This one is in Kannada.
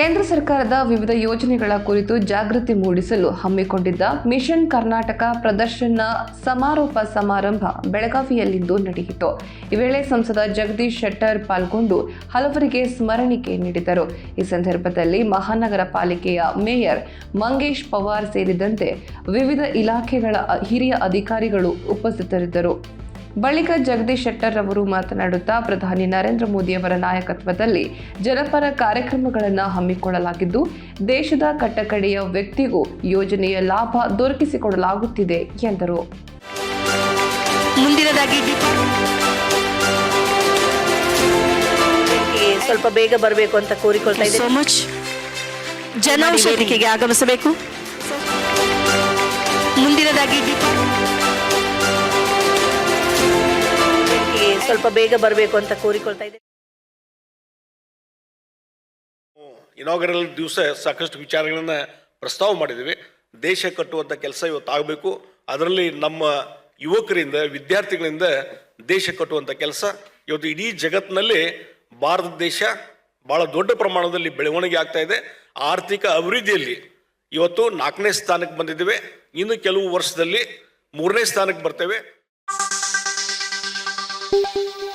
ಕೇಂದ್ರ ಸರ್ಕಾರದ ವಿವಿಧ ಯೋಜನೆಗಳ ಕುರಿತು ಜಾಗೃತಿ ಮೂಡಿಸಲು ಹಮ್ಮಿಕೊಂಡಿದ್ದ ಮಿಷನ್ ಕರ್ನಾಟಕ ಪ್ರದರ್ಶನ ಸಮಾರೋಪ ಸಮಾರಂಭ ಬೆಳಗಾವಿಯಲ್ಲಿಂದು ನಡೆಯಿತು. ಈ ವೇಳೆ ಸಂಸದ ಜಗದೀಶ್ ಶೆಟ್ಟರ್ ಪಾಲ್ಗೊಂಡು ಹಲವರಿಗೆ ಸ್ಮರಣಿಕೆ ನೀಡಿದರು. ಈ ಸಂದರ್ಭದಲ್ಲಿ ಮಹಾನಗರ ಪಾಲಿಕೆಯ ಮೇಯರ್ ಮಂಗೇಶ್ ಪವಾರ್ ಸೇರಿದಂತೆ ವಿವಿಧ ಇಲಾಖೆಗಳ ಹಿರಿಯ ಅಧಿಕಾರಿಗಳು ಉಪಸ್ಥಿತರಿದ್ದರು. ಬಳಿಕ ಜಗದೀಶ್ ಶೆಟ್ಟರ್ ಅವರು ಮಾತನಾಡುತ್ತಾ ಪ್ರಧಾನಿ ನರೇಂದ್ರ ಮೋದಿಯವರ ನಾಯಕತ್ವದಲ್ಲಿ ಜನಪರ ಕಾರ್ಯಕ್ರಮಗಳನ್ನು ಹಮ್ಮಿಕೊಳ್ಳಲಾಗಿದ್ದು ದೇಶದ ಕಟ್ಟಕಡೆಯ ವ್ಯಕ್ತಿಗೂ ಯೋಜನೆಯ ಲಾಭ ದೊರಕಿಸಿಕೊಡಲಾಗುತ್ತಿದೆ ಎಂದರು. ಸ್ವಲ್ಪ ಬೇಗ ಬರಬೇಕು ಅಂತ ಕೋರಿಕೊಳ್ತಾ ಸೋ ಇದ್ದೇನೆ. ಮಚ್ ಜನೌಷಧಿಕೆಗೆ ಆಗಮಿಸಬೇಕು. ಮುಂದಿನದಾಗಿ ಸ್ವಲ್ಪ ಬೇಗ ಬರಬೇಕು ಅಂತ ಕೋರಿಕೊಳ್ತಾ ಇದ್ದೇನೆ. ಇನಾಗರಲ್ ದಿವಸ ಸಾಕಷ್ಟು ವಿಚಾರಗಳನ್ನು ಪ್ರಸ್ತಾವ ಮಾಡಿದ್ದೀವಿ ದೇಶ ಕಟ್ಟುವಂಥ ಕೆಲಸ ಇವತ್ತು ಆಗಬೇಕು. ಅದರಲ್ಲಿ ನಮ್ಮ ಯುವಕರಿಂದ, ವಿದ್ಯಾರ್ಥಿಗಳಿಂದ ದೇಶ ಕಟ್ಟುವಂಥ ಕೆಲಸ. ಇವತ್ತು ಇಡೀ ಜಗತ್ತಿನಲ್ಲಿ ಭಾರತ ದೇಶ ಭಾಳ ದೊಡ್ಡ ಪ್ರಮಾಣದಲ್ಲಿ ಬೆಳವಣಿಗೆ ಆಗ್ತಾ ಇದೆ. ಆರ್ಥಿಕ ಅಭಿವೃದ್ಧಿಯಲ್ಲಿ ಇವತ್ತು ನಾಲ್ಕನೇ ಸ್ಥಾನಕ್ಕೆ ಬಂದಿದ್ದೇವೆ. ಇನ್ನು ಕೆಲವು ವರ್ಷದಲ್ಲಿ ಮೂರನೇ ಸ್ಥಾನಕ್ಕೆ ಬರ್ತೇವೆ. Thank you.